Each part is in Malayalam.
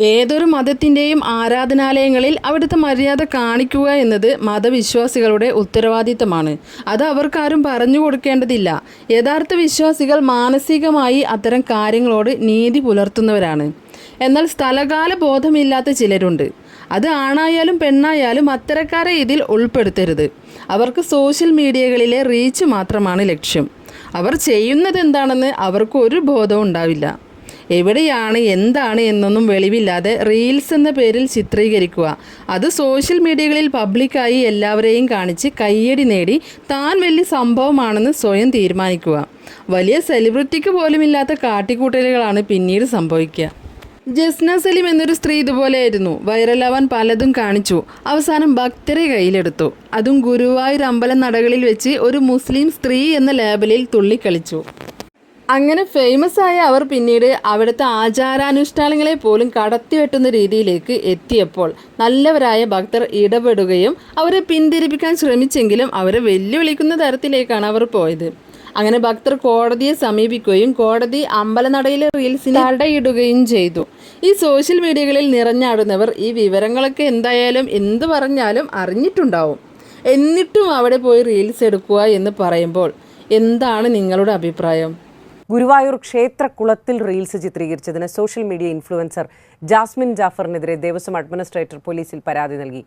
ഏതൊരു മതത്തിന്റെയും ആരാധനാലയങ്ങളിൽ അവിടുത്തെ മര്യാദ കാണിക്കുക എന്നത് മതവിശ്വാസികളുടെ ഉത്തരവാദിത്തമാണ്. അത് അവർക്കാരും പറഞ്ഞു കൊടുക്കേണ്ടതില്ല. യഥാർത്ഥ വിശ്വാസികൾ മാനസികമായി അത്തരം കാര്യങ്ങളോട് നീതി പുലർത്തുന്നവരാണ്. എന്നാൽ സ്ഥലകാല ബോധമില്ലാത്ത ചിലരുണ്ട്. അത് ആണായാലും പെണ്ണായാലും അത്തരക്കാരെ ഇതിൽ ഉൾപ്പെടുത്തരുത്. അവർക്ക് സോഷ്യൽ മീഡിയകളിലെ റീച്ച് മാത്രമാണ് ലക്ഷ്യം. അവർ ചെയ്യുന്നത് എന്താണെന്ന് അവർക്ക് ഒരു ബോധവും ഉണ്ടാവില്ല. എവിടെയാണ് എന്താണ് എന്നൊന്നും വെളിവില്ലാതെ റീൽസ് എന്ന പേരിൽ ചിത്രീകരിക്കുക. അത് സോഷ്യൽ മീഡിയകളിൽ പബ്ലിക്കായി എല്ലാവരെയും കാണിച്ച് കയ്യടി നേടി താൻ വലിയ സംഭവമാണെന്ന് സ്വയം തീരുമാനിക്കുക. വലിയ സെലിബ്രിറ്റിക്ക് പോലുമില്ലാത്ത കാട്ടിക്കൂട്ടലുകളാണ് പിന്നീട് സംഭവിക്കുക. ജസ്ന സലീം എന്നൊരു സ്ത്രീ ഇതുപോലെയായിരുന്നു. വൈറലാവാൻ പലതും കാണിച്ചു. അവസാനം ഭക്തരെ കയ്യിലെടുത്തു. അതും ഗുരുവായൂർ അമ്പലം നടകളിൽ വെച്ച് ഒരു മുസ്ലിം സ്ത്രീ എന്ന ലേബലിൽ തുള്ളിക്കളിച്ചു. അങ്ങനെ ഫേമസ് ആയ അവർ പിന്നീട് അവിടുത്തെ ആചാരാനുഷ്ഠാനങ്ങളെ പോലും കടത്തിവെട്ടുന്ന രീതിയിലേക്ക് എത്തിയപ്പോൾ നല്ലവരായ ഭക്തർ ഇടപെടുകയും അവരെ പിന്തിരിപ്പിക്കാൻ ശ്രമിച്ചെങ്കിലും അവരെ വെല്ലുവിളിക്കുന്ന തരത്തിലേക്കാണ് അവർ പോയത്. അങ്ങനെ ഭക്തർ കോടതിയെ സമീപിക്കുകയും കോടതി അമ്പലനടയിലെ റീൽസിന് തടയിടുകയും ചെയ്തു. ഈ സോഷ്യൽ മീഡിയകളിൽ നിറഞ്ഞാടുന്നവർ ഈ വിവരങ്ങളൊക്കെ എന്തായാലും എന്ത് പറഞ്ഞാലും അറിഞ്ഞിട്ടുണ്ടാവും. എന്നിട്ടും അവിടെ പോയി റീൽസ് എടുക്കുക എന്ന് പറയുമ്പോൾ എന്താണ് നിങ്ങളുടെ അഭിപ്രായം? ഗുരുവായൂർ ക്ഷേത്രക്കുളത്തിൽ റീൽസ് ചിത്രീകരിച്ചതിന് സോഷ്യൽ മീഡിയ ഇൻഫ്ലുവൻസർ ജാസ്മിൻ ജാഫറിനെതിരെ ദേവസ്വം അഡ്മിനിസ്ട്രേറ്റർ പോലീസിൽ പരാതി നൽകി.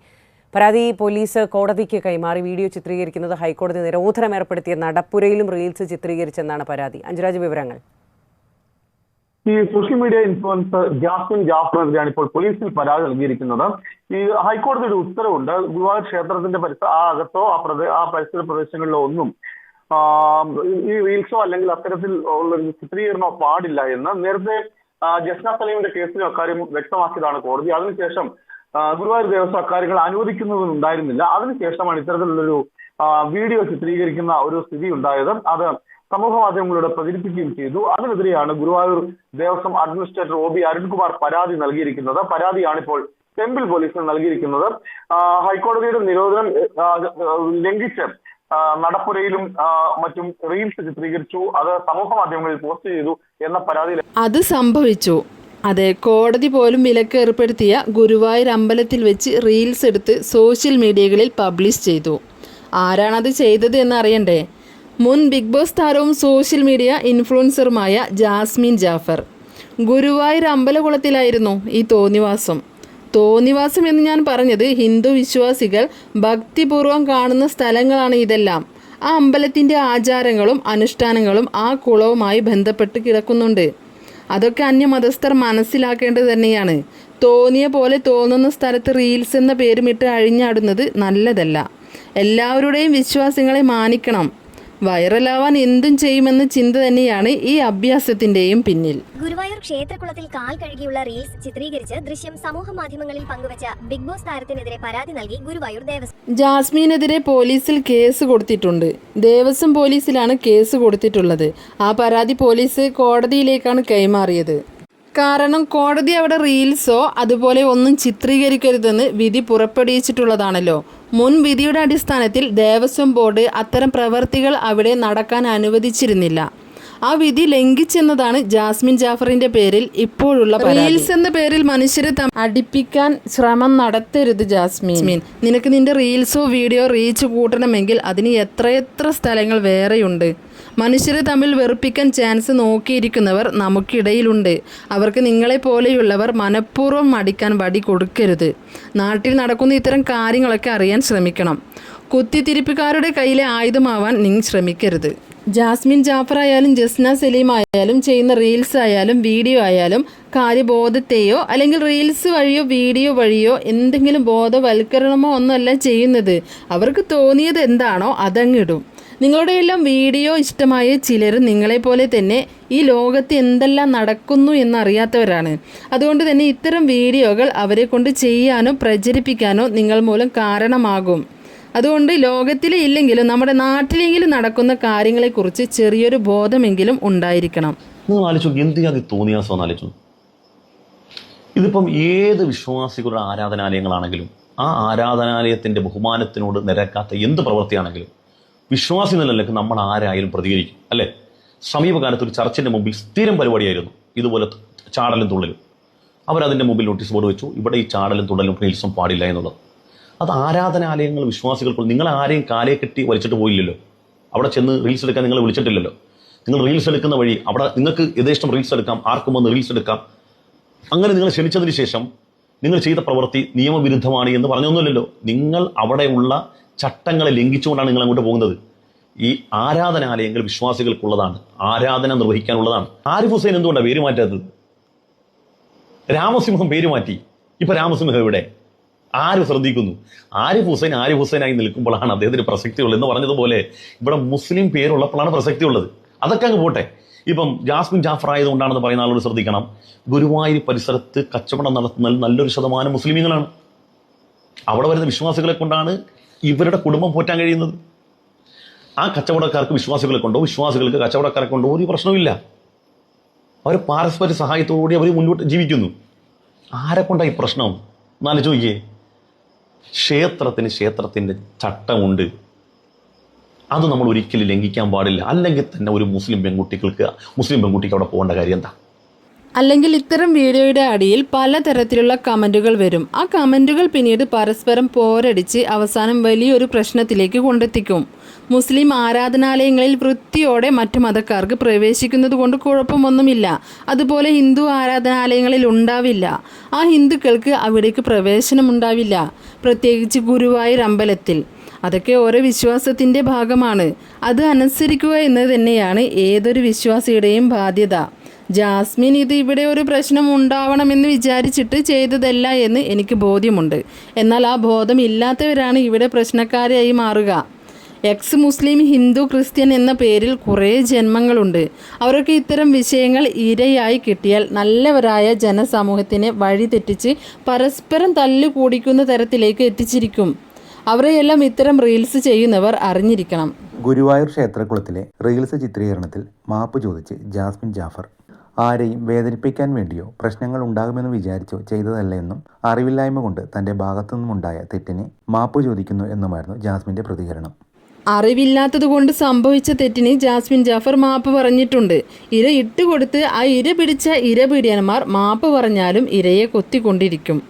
പരാതി പോലീസ് കോടതിക്ക് കൈമാറി വീഡിയോ ചിത്രീകരിക്കുന്നത് ഹൈക്കോടതി നിരോധനം ഏർപ്പെടുത്തിയ നടപ്പുരയിലും റീൽസ് ചിത്രീകരിച്ചെന്നാണ് പരാതി. അഞ്ജുരാജ് വിവരങ്ങൾ. ഈ സോഷ്യൽ മീഡിയ ഇൻഫ്ലുവൻസർ ജാസ്മിൻ ജാഫറിനെതിരെയാണ് ഇപ്പോൾ പോലീസിൽ പരാതി നൽകിയിരിക്കുന്നത്. ഈ ഹൈക്കോടതിയുടെ ഉത്തരവുണ്ട്. ഗുരുവായൂർ ക്ഷേത്രത്തിന്റെ പരിസര ആ അകത്തോ ആ പ്രദേ ആ പരിസര പ്രദേശങ്ങളിലോ ഒന്നും ഈ റീൽസോ അല്ലെങ്കിൽ അത്തരത്തിൽ ഉള്ള ഒരു ചിത്രീകരണമോ പാടില്ല എന്ന് നേരത്തെ ജസ്ന സലീമിന്റെ കേസിലും അക്കാര്യം വ്യക്തമാക്കിയതാണ് കോടതി. അതിനുശേഷം ഗുരുവായൂർ ദേവസ്വം അക്കാര്യങ്ങൾ അനുവദിക്കുന്നതുണ്ടായിരുന്നില്ല അതിനുശേഷമാണ് ഇത്തരത്തിലുള്ളൊരു വീഡിയോ ചിത്രീകരിക്കുന്ന ഒരു സ്ഥിതി ഉണ്ടായത്. അത് സമൂഹ മാധ്യമങ്ങളിലൂടെ പ്രചരിപ്പിക്കുകയും ചെയ്തു. അതിനെതിരെയാണ് Guruvayur Devaswom administrator O B Arunkumar പരാതി നൽകിയിരിക്കുന്നത്. പരാതിയാണിപ്പോൾ ടെമ്പിൾ പോലീസിന് നൽകിയിരിക്കുന്നത്. ഹൈക്കോടതിയുടെ നിരോധനം ലംഘിച്ച് നടപ്പുരയിലും മറ്റും റീൽസ് ചിത്രീകരിച്ചു അത് സമൂഹ മാധ്യമങ്ങളിൽ പോസ്റ്റ് ചെയ്തു എന്ന പരാതിയിൽ അത് സംഭവിച്ചു. അതെ കോടതി പോലും വിലക്ക് ഏർപ്പെടുത്തിയ ഗുരുവായൂർ അമ്പലത്തിൽ വെച്ച് റീൽസ് എടുത്ത് സോഷ്യൽ മീഡിയകളിൽ പബ്ലിഷ് ചെയ്തു. ആരാണത് ചെയ്തത് എന്ന് അറിയണ്ടേ മുൻ ബിഗ് ബോസ് താരവും സോഷ്യൽ മീഡിയ ഇൻഫ്ലുവൻസറുമായ ജാസ്മിൻ ജാഫർ. ഗുരുവായൂർ അമ്പലകുളത്തിലായിരുന്നു ഈ തോന്നിവാസം. തോന്നിവാസം എന്ന് ഞാൻ പറഞ്ഞത് ഹിന്ദു വിശ്വാസികൾ ഭക്തിപൂർവം കാണുന്ന സ്ഥലങ്ങളാണ് ഇതെല്ലാം. ആ അമ്പലത്തിന്റെ ആചാരങ്ങളും അനുഷ്ഠാനങ്ങളും ആ കുളവുമായി ബന്ധപ്പെട്ട് കിടക്കുന്നുണ്ട്. അതൊക്കെ അന്യമതസ്ഥർ മനസ്സിലാക്കേണ്ടത് തന്നെയാണ്. തോന്നിയ പോലെ തോന്നുന്ന സ്ഥലത്ത് റീൽസ് എന്ന പേരുമിട്ട് അഴിഞ്ഞാടുന്നത് നല്ലതല്ല. എല്ലാവരുടെയും വിശ്വാസങ്ങളെ മാനിക്കണം. വൈറലാവാൻ എന്തും ചെയ്യുമെന്ന ചിന്ത തന്നെയാണ് ഈ അഭ്യാസത്തിന്റെയും പിന്നിൽ. ഗുരുവായൂർ ക്ഷേത്രകുളത്തിൽ കാൽ കഴുകിയുള്ള റീൽസ് ചിത്രീകരിച്ച് ദൃശ്യം സമൂഹ മാധ്യമങ്ങളിൽ പങ്കുവച്ച ബിഗ് ബോസ് താരത്തിനെതിരെ പരാതി നൽകി ഗുരുവായൂർ ദേവസ്വം. ജാസ്മീനെതിരെ പോലീസിൽ കേസ് കൊടുത്തിട്ടുണ്ട്. ദേവസ്വം പോലീസിലാണ് കേസ് കൊടുത്തിട്ടുള്ളത്. ആ പരാതി പോലീസ് കോടതിയിലേക്കാണ് കൈമാറിയത്. കാരണം കോടതി അവിടെ റീൽസോ അതുപോലെ ഒന്നും ചിത്രീകരിക്കരുതെന്ന് വിധി പുറപ്പെടുവിച്ചിട്ടുള്ളതാണല്ലോ. മുൻ വിധിയുടെ അടിസ്ഥാനത്തിൽ ദേവസ്വം ബോർഡ് അത്തരം പ്രവർത്തികൾ അവിടെ നടക്കാൻ അനുവദിച്ചിരുന്നില്ല. ആ വിധി ലംഘിച്ചെന്നതാണ് ജാസ്മിൻ ജാഫറിന്റെ പേരിൽ ഇപ്പോഴുള്ള റീൽസ് എന്ന പേരിൽ മനുഷ്യരെ അടിപ്പിക്കാൻ ശ്രമം നടത്തരുത് ജാസ്മിൻ നിനക്ക് നിന്റെ റീൽസോ വീഡിയോ റീച്ച് കൂട്ടണമെങ്കിൽ അതിന് എത്രയെത്ര സ്ഥലങ്ങൾ വേറെയുണ്ട്. മനുഷ്യരെ തമ്മിൽ വെറുപ്പിക്കാൻ ചാൻസ് നോക്കിയിരിക്കുന്നവർ നമുക്കിടയിലുണ്ട്. അവർക്ക് നിങ്ങളെ പോലെയുള്ളവർ മനഃപൂർവം മടിക്കാൻ വടി കൊടുക്കരുത്. നാട്ടിൽ നടക്കുന്ന ഇത്തരം കാര്യങ്ങളൊക്കെ അറിയാൻ ശ്രമിക്കണം. കുത്തിത്തിരിപ്പുകാരുടെ കയ്യിലെ ആയുധമാവാൻ നിങ്ങൾ ശ്രമിക്കരുത്. ജാസ്മിൻ ജാഫർ ആയാലും ജസ്ന സലീം ആയാലും ചെയ്യുന്ന റീൽസ് ആയാലും വീഡിയോ ആയാലും കാര്യബോധത്തെയോ അല്ലെങ്കിൽ റീൽസ് വഴിയോ വീഡിയോ വഴിയോ എന്തെങ്കിലും ബോധവൽക്കരണമോ ഒന്നുമല്ല ചെയ്യുന്നത്. അവർക്ക് തോന്നിയത് എന്താണോ അതങ്ങിടും നിങ്ങളുടെ എല്ലാം വീഡിയോ ഇഷ്ടമായ ചിലർ നിങ്ങളെപ്പോലെ തന്നെ ഈ ലോകത്ത് എന്തെല്ലാം നടക്കുന്നു എന്നറിയാത്തവരാണ്. അതുകൊണ്ട് തന്നെ ഇത്തരം വീഡിയോകൾ അവരെ കൊണ്ട് ചെയ്യാനോ പ്രചരിപ്പിക്കാനോ നിങ്ങൾ മൂലം കാരണമാകും. അതുകൊണ്ട് ലോകത്തിലെ ഇല്ലെങ്കിലും നമ്മുടെ നാട്ടിലെങ്കിലും നടക്കുന്ന കാര്യങ്ങളെക്കുറിച്ച് ചെറിയൊരു ബോധമെങ്കിലും ഉണ്ടായിരിക്കണം. ഇതിപ്പം ഏത് വിശ്വാസികളുടെ ആരാധനാലയങ്ങളാണെങ്കിലും ആ ആരാധനാലയത്തിന്റെ ബഹുമാനത്തിനോട് നിരക്കാത്ത എന്ത് പ്രവൃത്തിയാണെങ്കിലും വിശ്വാസി എന്ന നിലയ്ക്ക് നമ്മൾ ആരായാലും പ്രതികരിക്കും അല്ലേ? സമീപകാലത്ത് ഒരു ചർച്ചിന്റെ മുമ്പിൽ സ്ഥിരം പരിപാടിയായിരുന്നു. ഇതുപോലെ ചാടലും തുള്ളലും. അവരതിന്റെ മുമ്പിൽ നോട്ടീസ് ബോർഡ് വെച്ചു. ഇവിടെ ഈ ചാടലും തുള്ളലും റീൽസും പാടില്ല എന്നുള്ളത്. അത് ആരാധനാലയങ്ങൾ വിശ്വാസികൾക്ക് നിങ്ങൾ ആരെയും കാലയെ കെട്ടി വലിച്ചിട്ട് പോയില്ലല്ലോ. അവിടെ ചെന്ന് റീൽസ് എടുക്കാൻ നിങ്ങൾ വിളിച്ചിട്ടില്ലല്ലോ. നിങ്ങൾ റീൽസ് എടുക്കുന്ന വഴി അവിടെ നിങ്ങൾക്ക് യഥേഷ്ടം റീൽസ് എടുക്കാം ആർക്കും വന്ന് റീൽസ് എടുക്കാം. അങ്ങനെ നിങ്ങൾ ക്ഷണിച്ചതിന് ശേഷം നിങ്ങൾ ചെയ്ത പ്രവൃത്തി നിയമവിരുദ്ധമാണ് എന്ന് പറഞ്ഞൊന്നുമില്ലല്ലോ. നിങ്ങൾ അവിടെയുള്ള ചട്ടങ്ങളെ ലംഘിച്ചുകൊണ്ടാണ് നിങ്ങൾ അങ്ങോട്ട് പോകുന്നത്. ഈ ആരാധനാലയങ്ങൾ വിശ്വാസികൾക്കുള്ളതാണ്. ആരാധന നിർവഹിക്കാനുള്ളതാണ്. ആരിഫ് ഹുസൈൻ എന്തുകൊണ്ടാണ് പേര് മാറ്റാത്തത്? രാമസിംഹം പേര് മാറ്റി. ഇപ്പൊ രാമസിംഹം എവിടെ? ആര് ശ്രദ്ധിക്കുന്നു? ആരിഫ് ഹുസൈൻ ആരിഫ് ഹുസൈനായി നിൽക്കുമ്പോഴാണ് അദ്ദേഹത്തിന് പ്രസക്തിയുള്ളത് എന്ന് പറഞ്ഞതുപോലെ ഇവിടെ മുസ്ലിം പേരുള്ളപ്പോഴാണ് പ്രസക്തിയുള്ളത്. അതൊക്കെ അങ്ങ് പോട്ടെ. ഇപ്പം ജാസ്മിൻ ജാഫർ ആയതുകൊണ്ടാണെന്ന് പറയുന്ന ആളോട് ശ്രദ്ധിക്കണം. ഗുരുവായൂർ പരിസരത്ത് കച്ചവടം നടത്തുന്ന നല്ലൊരു ശതമാനം മുസ്ലിമീങ്ങളാണ്. അവിടെ വരുന്ന വിശ്വാസികളെ കൊണ്ടാണ് ഇവരുടെ കുടുംബം പോറ്റാൻ കഴിയുന്നത്? ആ കച്ചവടക്കാർക്ക് വിശ്വാസികളെ കൊണ്ടോ വിശ്വാസികൾക്ക് കച്ചവടക്കാരെ കൊണ്ടോ ഒരു പ്രശ്നവുമില്ല. അവർ പാരസ്പര്യ സഹായത്തോടുകൂടി അവർ മുന്നോട്ട് ജീവിക്കുന്നു. ആരെ കൊണ്ടാണ് ഈ പ്രശ്നം? എന്നാലും ചോദിക്കേ ക്ഷേത്രത്തിന് ക്ഷേത്രത്തിന്റെ ചട്ടമുണ്ട്. അത് നമ്മൾ ഒരിക്കലും ലംഘിക്കാൻ പാടില്ല. അല്ലെങ്കിൽ തന്നെ ഒരു മുസ്ലിം പെൺകുട്ടികൾക്ക് മുസ്ലിം പെൺകുട്ടിക്ക് അവിടെ പോകേണ്ട കാര്യം എന്താ? അല്ലെങ്കിൽ ഇത്തരം വീഡിയോയുടെ അടിയിൽ പലതരത്തിലുള്ള കമന്റുകൾ വരും. ആ കമന്റുകൾ പിന്നീട് പരസ്പരം പോരടിച്ച് അവസാനം വലിയൊരു പ്രശ്നത്തിലേക്ക് കൊണ്ടെത്തിക്കും. മുസ്ലിം ആരാധനാലയങ്ങളിൽ വൃത്തിയോടെ മറ്റു മതക്കാർക്ക് പ്രവേശിക്കുന്നത് കൊണ്ട് കുഴപ്പമൊന്നുമില്ല. അതുപോലെ ഹിന്ദു ആരാധനാലയങ്ങളിൽ ഉണ്ടാവില്ല. ആ ഹിന്ദുക്കൾക്ക് അവിടേക്ക് പ്രവേശനം ഉണ്ടാവില്ല. പ്രത്യേകിച്ച് ഗുരുവായൂർ അമ്പലത്തിൽ. അതൊക്കെ ഓരോ വിശ്വാസത്തിന്റെ ഭാഗമാണ്. അത് അനുസരിക്കുക എന്നത് തന്നെയാണ് ഏതൊരു വിശ്വാസിയുടെയും ബാധ്യത. ജാസ്മിൻ ഇത് ഇവിടെ ഒരു പ്രശ്നം ഉണ്ടാവണമെന്ന് വിചാരിച്ചിട്ട് ചെയ്തതല്ല എന്ന് എനിക്ക് ബോധ്യമുണ്ട്. എന്നാൽ ആ ബോധം ഇല്ലാത്തവരാണ് ഇവിടെ പ്രശ്നക്കാരായി മാറുക. എക്സ് മുസ്ലിം ഹിന്ദു ക്രിസ്ത്യൻ എന്ന പേരിൽ കുറേ ജന്മങ്ങളുണ്ട്. അവരൊക്കെ ഇത്തരം വിഷയങ്ങൾ ഇരയായി കിട്ടിയാൽ നല്ലവരായ ജനസമൂഹത്തിനെ വഴിതെറ്റിച്ച് പരസ്പരം തല്ലുകൂടിക്കുന്ന തരത്തിലേക്ക് എത്തിച്ചിരിക്കും. അവരെയെല്ലാം ഇത്തരം റീൽസ് ചെയ്യുന്നവർ അറിഞ്ഞിരിക്കണം. ഗുരുവായൂർ ക്ഷേത്രകുളത്തിലെ റീൽസ് ചിത്രീകരണത്തിൽ മാപ്പ് ചോദിച്ച് ജാസ്മിൻ ജാഫർ ആരെയും വേദനിപ്പിക്കാൻ വേണ്ടിയോ പ്രശ്നങ്ങൾ ഉണ്ടാകുമെന്ന് വിചാരിച്ചോ ചെയ്തതല്ല എന്നും അറിവില്ലായ്മ കൊണ്ട് തന്റെ ഭാഗത്തു നിന്നുമുണ്ടായ തെറ്റിനെ മാപ്പ് ചോദിക്കുന്നു എന്നുമായിരുന്നു ജാസ്മിന്റെ പ്രതികരണം. അറിവില്ലാത്തതുകൊണ്ട് സംഭവിച്ച തെറ്റിന് ജാസ്മിൻ ജാഫർ മാപ്പ് പറഞ്ഞിട്ടുണ്ട്. ഇര ഇട്ടുകൊടുത്ത് ആ ഇര പിടിച്ച ഇരപീഡിയന്മാർ മാപ്പ് പറഞ്ഞാലും ഇരയെ കൊത്തിക്കൊണ്ടിരിക്കും.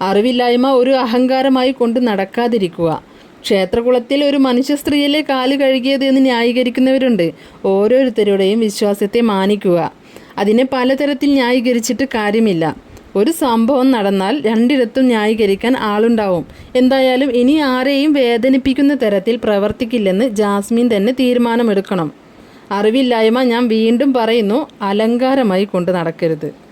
അറിവില്ലായ്മ ഒരു അഹങ്കാരമായി കൊണ്ട് നടക്കാതിരിക്കുക. ക്ഷേത്രകുളത്തിൽ ഒരു മനുഷ്യ സ്ത്രീയിലെ കാൽ കഴുകിയത് എന്ന് ന്യായീകരിക്കുന്നവരുണ്ട്. ഓരോരുത്തരുടെയും വിശ്വാസത്തെ മാനിക്കുക. അതിനെ പലതരത്തിൽ ന്യായീകരിച്ചിട്ട് കാര്യമില്ല. ഒരു സംഭവം നടന്നാൽ രണ്ടിടത്തും ന്യായീകരിക്കാൻ ആളുണ്ടാവും. എന്തായാലും ഇനി ആരെയും വേദനിപ്പിക്കുന്ന തരത്തിൽ പ്രവർത്തിക്കില്ലെന്ന് ജാസ്മിൻ തന്നെ തീരുമാനമെടുക്കണം. അറിവില്ലായ്മ ഞാൻ വീണ്ടും പറയുന്നു അലങ്കാരമായി കൊണ്ട് നടക്കരുത്.